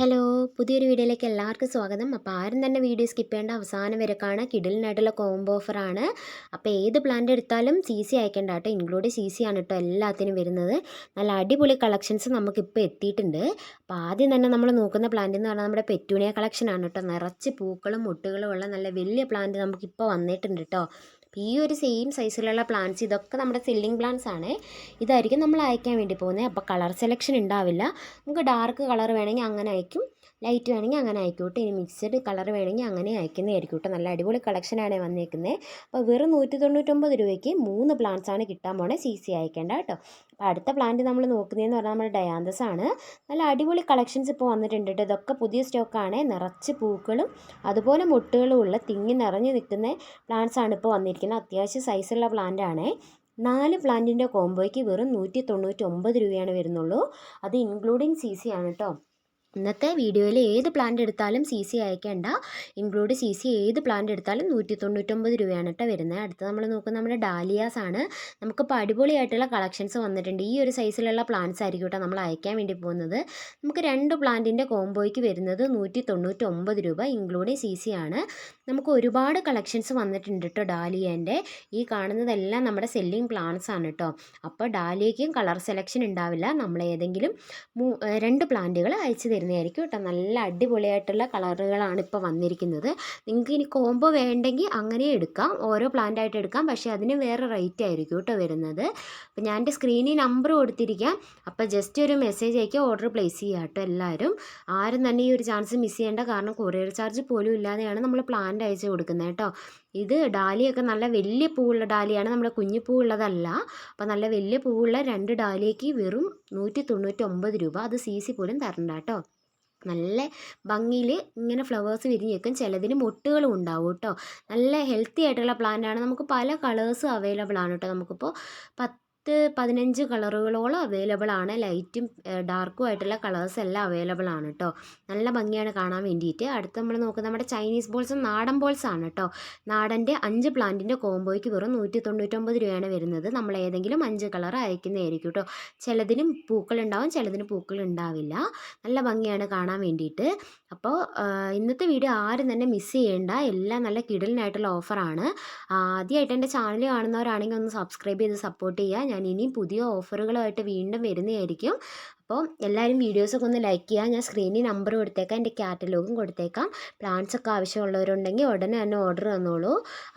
Hello പുതിയൊരു വീഡിയോയിലേക്ക് എല്ലാവർക്കും സ്വാഗതം. അപ്പോൾ ആരും തന്നെ വീഡിയോ സ്കിപ്പ് ചെയ്യേണ്ട അവസാനം വരെ കാണാം കിഡിലിനായിട്ടുള്ള കോംബോ ഓഫറാണ് അപ്പോൾ ഏത് പ്ലാന്റ് എടുത്താലും സി സി അയക്കേണ്ട കേട്ടോ. ഇൻക്ലൂഡ് സി സി ആണ് കേട്ടോ എല്ലാത്തിനും വരുന്നത്. നല്ല അടിപൊളി കളക്ഷൻസ് നമുക്കിപ്പോൾ എത്തിയിട്ടുണ്ട്. അപ്പോൾ ആദ്യം തന്നെ നമ്മൾ നോക്കുന്ന പ്ലാന്റ് എന്ന് പറഞ്ഞാൽ നമ്മുടെ പെറ്റൂണിയ കളക്ഷനാണ് കേട്ടോ. നിറച്ച് പൂക്കളും മുട്ടുകളും ഉള്ള നല്ല വലിയ പ്ലാന്റ് നമുക്കിപ്പോൾ വന്നിട്ടുണ്ട് കേട്ടോ. അപ്പോൾ ഈ ഒരു സെയിം സൈസിലുള്ള പ്ലാന്റ്സ് ഇതൊക്കെ നമ്മുടെ സില്ലിംഗ് പ്ലാന്റ്സ് ആണ്. ഇതായിരിക്കും നമ്മൾ അയക്കാൻ വേണ്ടി പോകുന്നത്. അപ്പോൾ കളർ സെലക്ഷൻ ഉണ്ടാവില്ല നമുക്ക് ഡാർക്ക് കളർ വേണമെങ്കിൽ അങ്ങനെ അയക്കും. ലൈറ്റ് വേണമെങ്കിൽ അങ്ങനെ ആയിക്കോട്ടെ ഇനി മിക്സഡ് കളർ വേണമെങ്കിൽ അങ്ങനെ അയക്കുന്നതായിരിക്കും കേട്ടോ. നല്ല അടിപൊളി കളക്ഷനാണ് വന്നേക്കുന്നത് അപ്പോൾ വെറും നൂറ്റി തൊണ്ണൂറ്റൊമ്പത് രൂപയ്ക്ക് മൂന്ന് പ്ലാന്റ്സ് ആണ് കിട്ടാൻ പോണേ. സി സി അയക്കേണ്ട കേട്ടോ. അപ്പോൾ അടുത്ത പ്ലാന്റ് നമ്മൾ നോക്കുന്നതെന്ന് പറഞ്ഞാൽ നമ്മുടെ ഡയാന്തസ് ആണ്. നല്ല അടിപൊളി കളക്ഷൻസ് ഇപ്പോൾ വന്നിട്ടുണ്ട് കേട്ടോ. ഇതൊക്കെ പുതിയ സ്റ്റോക്കാണ് നിറച്ച് പൂക്കളും അതുപോലെ മുട്ടുകളും ഉള്ള തിങ്ങി നിറഞ്ഞു നിൽക്കുന്ന പ്ലാന്റ്സ് ആണ് ഇപ്പോൾ വന്നിരിക്കുന്നത്. അത്യാവശ്യം സൈസുള്ള പ്ലാന്റ് ആണ്. നാല് പ്ലാന്റിന്റെ കോംബോയ്ക്ക് വെറും നൂറ്റി തൊണ്ണൂറ്റി ഒമ്പത് രൂപയാണ് വരുന്നുള്ളൂ. അത് ഇൻക്ലൂഡിങ് സി സി ആണ് കേട്ടോ ഇന്നത്തെ വീഡിയോയിൽ ഏത് പ്ലാന്റ് എടുത്താലും സി സി അയക്കേണ്ട. ഇൻക്ലൂഡ് സി സി ഏത് പ്ലാന്റ് എടുത്താലും നൂറ്റി തൊണ്ണൂറ്റൊമ്പത് രൂപയാണ് കേട്ടോ വരുന്നത് അടുത്ത് നമ്മൾ നോക്കുന്നത് നമ്മുടെ ഡാലിയാസ് ആണ്. നമുക്കിപ്പോൾ അടിപൊളിയായിട്ടുള്ള കളക്ഷൻസ് വന്നിട്ടുണ്ട്. ഈ ഒരു സൈസിലുള്ള പ്ലാന്റ്സ് ആയിരിക്കും കേട്ടോ നമ്മൾ അയക്കാൻ വേണ്ടി പോകുന്നത്. നമുക്ക് രണ്ട് പ്ലാന്റിന്റെ കോംബോയ്ക്ക് വരുന്നത് നൂറ്റി തൊണ്ണൂറ്റൊമ്പത് രൂപ ഇൻക്ലൂഡിങ് സി സി ആണ്. നമുക്ക് ഒരുപാട് കളക്ഷൻസ് വന്നിട്ടുണ്ട് കേട്ടോ ഡാലിയേന്റെ ഈ കാണുന്നതെല്ലാം നമ്മുടെ സെല്ലിംഗ് പ്ലാന്റ്സ് ആണ് കേട്ടോ അപ്പോൾ ഡാലിയയ്ക്കും കളർ സെലക്ഷൻ ഉണ്ടാവില്ല. നമ്മൾ ഏതെങ്കിലും രണ്ട് പ്ലാന്റുകൾ അയച്ചു തരുന്നതായിരിക്കും കേട്ടോ. നല്ല അടിപൊളിയായിട്ടുള്ള കളറുകളാണ് ഇപ്പോൾ വന്നിരിക്കുന്നത്. നിങ്ങൾക്ക് ഇനി കോംബോ വേണ്ടെങ്കിൽ അങ്ങനെ എടുക്കാം. ഓരോ പ്ലാന്റ് ആയിട്ട് എടുക്കാം. പക്ഷേ അതിന് വേറെ റേറ്റ് ആയിരിക്കും കേട്ടോ വരുന്നത്. അപ്പോൾ ഞാൻ എന്റെ സ്ക്രീനിൽ നമ്പർ കൊടുത്തിരിക്കാം. അപ്പോൾ ജസ്റ്റ് ഒരു മെസ്സേജ് അയക്കുക ഓർഡർ പ്ലേസ് ചെയ്യുക കേട്ടോ എല്ലാവരും. ആരും തന്നെ ഈ ഒരു ചാൻസ് മിസ് ചെയ്യേണ്ട. കാരണം കൊറിയർ ചാർജ് പോലും ഇല്ലാതെയാണ് നമ്മൾ പ്ലാന്റ് അയച്ചു കൊടുക്കുന്നത് കേട്ടോ. ഇത് ഡാലിയൊക്കെ നല്ല വലിയ പൂവുള്ള ഡാലിയാണ്. നമ്മുടെ കുഞ്ഞു പൂവുള്ളതല്ല അപ്പോൾ നല്ല വലിയ പൂവുള്ള രണ്ട് ഡാലിയയ്ക്ക് വെറും നൂറ്റി തൊണ്ണൂറ്റി ഒമ്പത് രൂപ അത് സി സി പോലും തരണ്ട കേട്ടോ നല്ല ഭംഗിയിൽ ഇങ്ങനെ ഫ്ലവേഴ്സ് വിരിഞ്ഞ് നിൽക്കും. ചിലതിന് മൊട്ടുകളും ഉണ്ടാവും കേട്ടോ നല്ല ഹെൽത്തി ആയിട്ടുള്ള പ്ലാന്റാണ് നമുക്ക് പല കളേഴ്സും അവൈലബിൾ ആണ് കേട്ടോ നമുക്കിപ്പോൾ പത്ത് പതിനഞ്ച് കളറുകളോളം അവൈലബിൾ ആണ്. ലൈറ്റും ഡാർക്കും ആയിട്ടുള്ള കളേഴ്സ് എല്ലാം അവൈലബിൾ ആണ് കേട്ടോ നല്ല ഭംഗിയാണ് കാണാൻ വേണ്ടിയിട്ട്. അടുത്ത് നമ്മൾ നോക്കുന്നത് നമ്മുടെ ചൈനീസ് ബോൾസും നാടൻ ബോൾസ് ആണ് കേട്ടോ നാടന്റെ അഞ്ച് പ്ലാന്റിന്റെ കോംബോയ്ക്ക് വെറും നൂറ്റി തൊണ്ണൂറ്റൊമ്പത് രൂപയാണ് വരുന്നത്. നമ്മൾ ഏതെങ്കിലും അഞ്ച് കളർ അയക്കുന്നതായിരിക്കും കേട്ടോ ചിലതിന് പൂക്കൾ ഉണ്ടാവും ചിലതിന് പൂക്കൾ ഉണ്ടാവില്ല. നല്ല ഭംഗിയാണ് കാണാൻ വേണ്ടിയിട്ട്. അപ്പോൾ ഇന്നത്തെ വീഡിയോ ആരും തന്നെ മിസ് ചെയ്യേണ്ട. എല്ലാം നല്ല കിടലിനായിട്ടുള്ള ഓഫറാണ് ആദ്യമായിട്ട് എന്റെ ചാനൽ കാണുന്നവരാണെങ്കിൽ ഒന്ന് സബ്സ്ക്രൈബ് ചെയ്ത് സപ്പോർട്ട് ചെയ്യുക. ഞാൻ ഇനിയും പുതിയ ഓഫറുകളുമായിട്ട് വീണ്ടും വരുന്നതായിരിക്കും. അപ്പോൾ എല്ലാവരും വീഡിയോസൊക്കെ ഒന്ന് ലൈക്ക് ചെയ്യുക. ഞാൻ സ്ക്രീനിൽ നമ്പർ കൊടുത്തേക്കാം. എന്റെ കാറ്റലോഗും കൊടുത്തേക്കാം. പ്ലാൻസ് ഒക്കെ ആവശ്യമുള്ളവരുണ്ടെങ്കിൽ ഉടനെ തന്നെ ഓർഡർ തന്നോളൂ.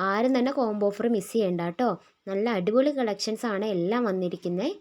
ആരും തന്നെ കോംബോ ഓഫർ മിസ് ചെയ്യേണ്ട കേട്ടോ. നല്ല അടിപൊളി കളക്ഷൻസാണ് എല്ലാം വന്നിരിക്കുന്നത്.